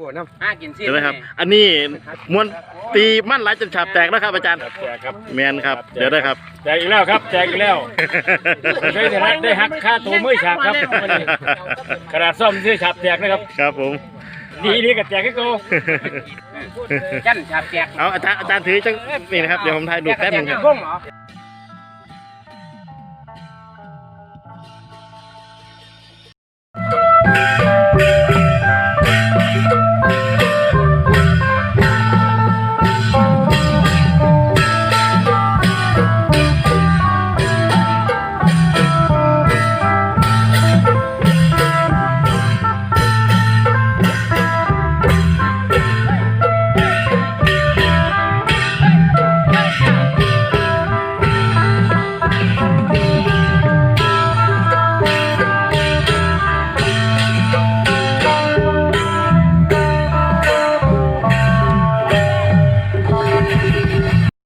โอ้น้ห้ากินซีใช่ไหมครับ อันนี้มวนตีมั่นหลายจนฉาบแตกแล้วครับอาจารย์แจกครับแมนครับ เดี๋ยวได้ครับ แจกอีกแล้วครับแจกอีกแล้วใช้ชนะได้หักค่าตัวมือฉาบครับวันนี้ขนาดซ่อมซื้อฉาบแจกนะครับครับผมดีนี่กับแจกให้กูจันฉาบแจกเอาอาจารย์อาจารย์ถือจังนี่นะครับเดี๋ยวผมถ่ายดูแป๊บหนึงครับ